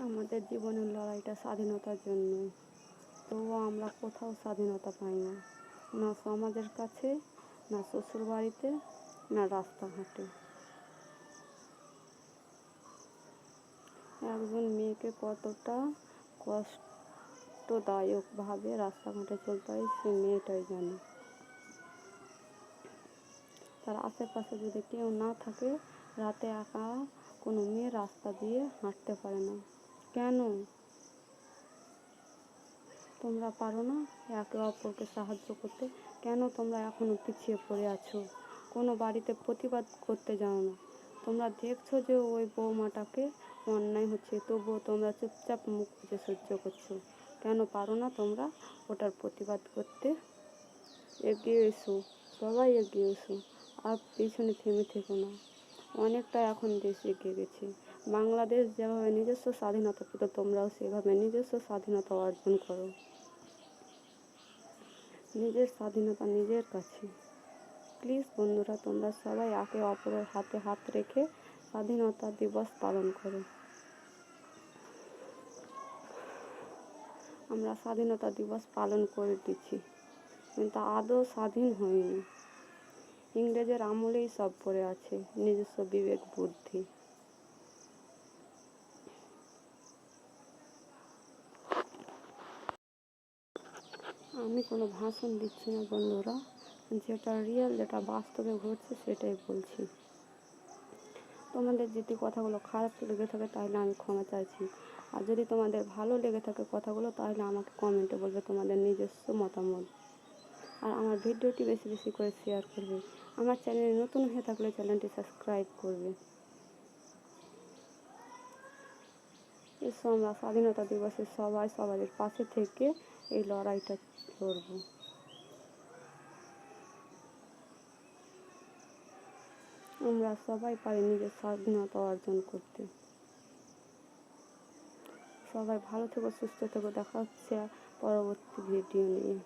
আমাদের জীবনের লড়াইটা স্বাধীনতার জন্য। তবুও আমরা কোথাও স্বাধীনতা পাই না। না সমাজের কাছে, না শ্বশুর বাড়িতে না রাস্তাঘাটে। একজন মেয়েকে কতটা কষ্টদায়কভাবে রাস্তাঘাটে চলতে হয়, সে মেয়েটাই জানে। তার আশেপাশে যদি কেউ না থাকে, রাতে একা কোনো মেয়ে রাস্তা দিয়ে হাঁটতে পারে না। কেন? তোমরা পারো না একে অপরকে সাহায্য করতে। কেন তোমরা এখনও পিছিয়ে পড়ে আছো? কোনো বাড়িতে প্রতিবাদ করতে যাও না। তোমরা দেখছ যে ওই বৌমাটাকে অন্যায় হচ্ছে, তবুও তোমরা চুপচাপ মুখ বুজে সহ্য করছ। কেন পারো না তোমরা ওটার প্রতিবাদ করতে? এগিয়ে এসো, সবাই এগিয়ে এসো, আর পিছনে থেমে থেকো না। অনেকটা এখন দেশ এগিয়ে গেছে। বাংলাদেশ যেভাবে নিজস্ব স্বাধীনতা পেত, তোমরাও সেভাবে নিজস্ব স্বাধীনতা অর্জন করো। নিজের স্বাধীনতা নিজের কাছে। প্লিজ বন্ধুরা, তোমরা সবাই একে অপরের হাতে হাত রেখে স্বাধীনতা দিবস পালন করো। আমরা স্বাধীনতা দিবস পালন করে দিচ্ছি, কিন্তু আদৌ স্বাধীন হয়নি। ইংরেজের আমলেই সব পড়ে আছে, নিজস্ব বিবেক, বুদ্ধি। আমি কোনো ভাষণ দিচ্ছি না বন্ধুরা। যেটা রিয়েল যেটা বাস্তবে ঘটছে, সেটাই বলছি। তোমাদের যদি কথাগুলো খারাপ লেগে থাকে, তাহলে আমি ক্ষমা চাইছি। আর যদি তোমাদের ভালো লেগে থাকে কথাগুলো, তাহলে আমাকে কমেন্টে বলবে তোমাদের নিজস্ব মতামত। আর আমার ভিডিওটি বেশি বেশি করে শেয়ার করবে। আমার চ্যানেলে নতুন হয়ে থাকলে চ্যানেলটি সাবস্ক্রাইব করবে। এসো আমরা স্বাধীনতা দিবসে সবাই সবাই পাশে থেকে এই লড়াইটা লড়ব আমরা সবাই পারি নিজের স্বাধীনতা অর্জন করতে। সবাই ভালো থেকো, সুস্থ থেকো। দেখা হচ্ছে পরবর্তী ভিডিও নিয়ে।